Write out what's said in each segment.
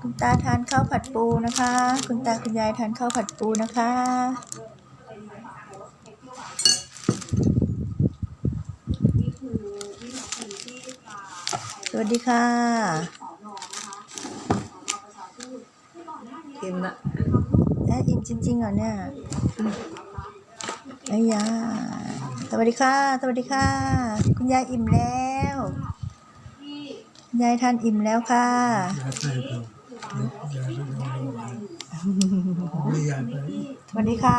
คุณตาทานข้าวผัดปูนะคะ คุณตาคุณยายทานข้าวผัดปูนะคะ สวัสดีค่ะเค็มละแม่อิ่มจริงๆเหรอเนี่ยอืมไอ้ยาสวัสดีค่ะ สวัสดีค่ะ คุณยายอิ่มแล้ว ยายทานอิ่มแล้วค่ะ ยายไปดูยายไปดูไม่ยายไปสวัสดีค่ะ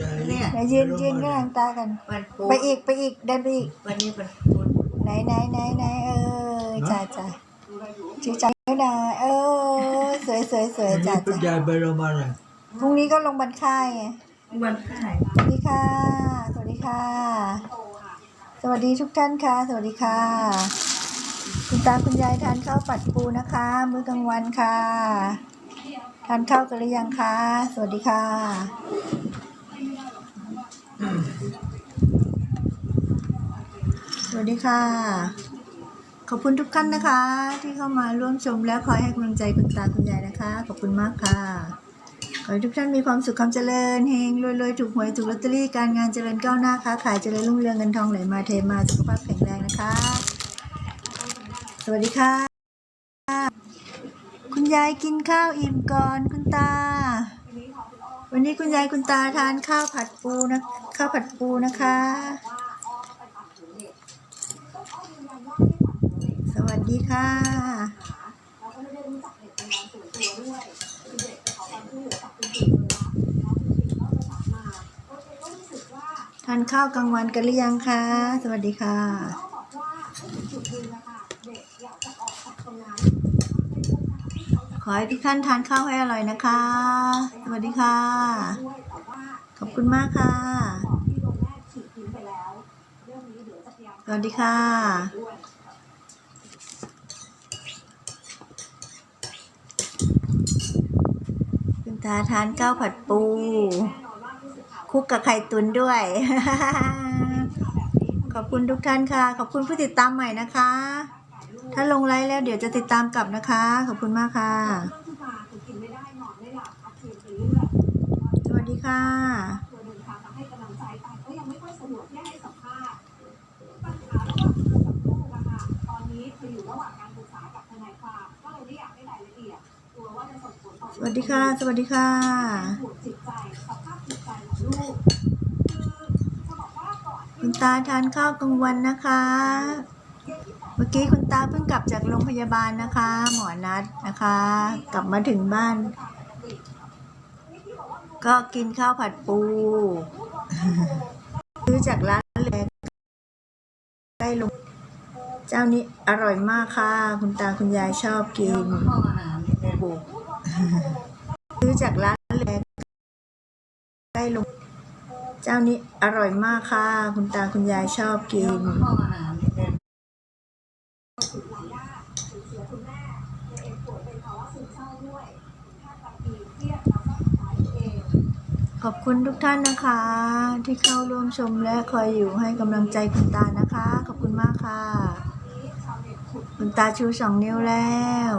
ยายเนี่ยไหนยืนยืนก็ทางตากัน วันพุธไปอีกไปอีกเดินไปอีก วันนี้วันพุธไหนไหนไหนไหนเออจ้าจ้าชื่อจังไม่ได้เออสวยสวยสวยวันจ้านี้เป็นจ้ายายไปโรงพยาบาลเลยพรุ่งนี้ก็ลงบันค่ายไงวันขายสวัสดีค่ะ สวัสดีค่ะ สวัสดีทุกท่านค่ะ สวัสดีค่ะ คุณตาคุณยายทานข้าวปัดปูนะคะ มื้อกลางวันค่ะ ทานข้าวกันหรือยังคะ สวัสดีค่ะ สวัสดีค่ะ ขอบคุณทุกท่านนะคะ ที่เข้ามาร่วมชมและคอยให้กำลังใจคุณตาคุณยายนะคะ ขอบคุณมากค่ะขอให้ทุกท่านมีความสุขความเจริญเฮงรวยๆถูกหวยถูกลอตเตอรี่การงานเจริญก้าวหน้าค้าขายเจริญรุ่งเรืองเงินทองไหลมาเทมาสุขภาพแข็งแรงนะคะ สวัสดีค่ะ คุณยายกินข้าวอิ่มก่อนคุณตา วันนี้คุณยายคุณตาทานข้าวผัดปูนะข้าวผัดปูนะคะ สวัสดีค่ะทานข้าวกลางวันกันหรือยังคะ สวัสดีค่ะ ขอให้ทุกท่านทานข้าวให้อร่อยนะคะ สวัสดีค่ะ ขอบคุณมากค่ะ สวัสดีค่ะคุณตาทานข้าวผัดปู คุกกับไข่ตุนด้วย ขอบคุณทุกท่านค่ะ ขอบคุณผู้ติดตามใหม่นะคะ ถ้าลงไลฟ์แล้วเดี๋ยวจะติดตามกลับนะคะ ขอบคุณมากค่ะ สวัสดีค่ะ สวัสดีค่ะ สวัสดีค่ะคุณตาทานข้าวกลางวันนะคะ เมื่อกี้คุณตาเพิ่งกลับจากโรงพยาบาลนะคะ หมอนัดนะคะ กลับมาถึงบ้าน ก็กินข้าวผัดปู ซื้อจากร้านเล็กใกล้โรงเจ้านี้อร่อยมากค่ะ คุณตาคุณยายชอบกินปูซื้อจากร้านเล็กใกล้โรงเจ้านี้อร่อยมากค่ะ คุณตาคุณยายชอบกิน ห้องอาหารเนี่ย ขอบคุณทุกท่านนะคะ ที่เข้าร่วมชมและคอยอยู่ให้กำลังใจคุณตานะคะ ขอบคุณมากค่ะ คุณตาชูสองนิ้วแล้ว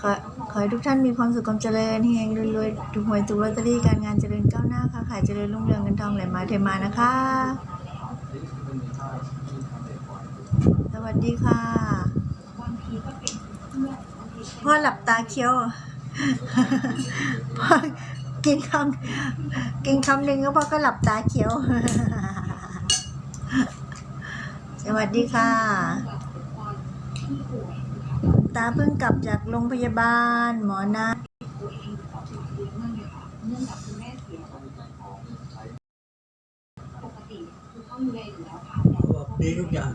ขอขอให้ทุกท่านมีความสุขความเจริญเฮงรวยๆถูกหวยถูกลอตเตอรี่การงานเจริญก้าวหน้าค่ะขายเจริญรุ่งเรืองเงินทองไหลมาเทมานะคะ สวัสดีค่ะพ่อหลับตาเคี้ยวพ่อ กินคำกินคำหนึ่งก็พ่อก็หลับตาเคี้ยว สวัสดีค่ะ ตาเพิ่งกลับจากโรงพยาบาล หมอนะบอกดีทุกอย่าง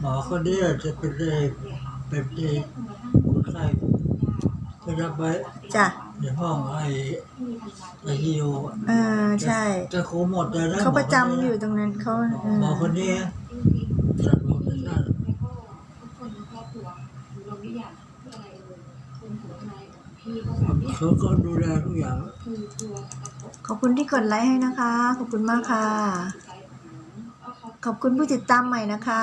หมอคนนี้จะเป็นเองเป็นเองคนไข้ก็รับไว้จ้ะ ในห้องไอไอซียูเออใช่ จะโคหมดเลยนะเขาประจำอยู่ตรงนั้นเขาเออหมอคนนี้จัดโปรโมชั่นเขาก็ดูแลทุกอย่าง ขอบคุณที่กดไลค์ให้นะคะ ขอบคุณมากค่ะ ขอบคุณผู้ติดตามใหม่นะคะ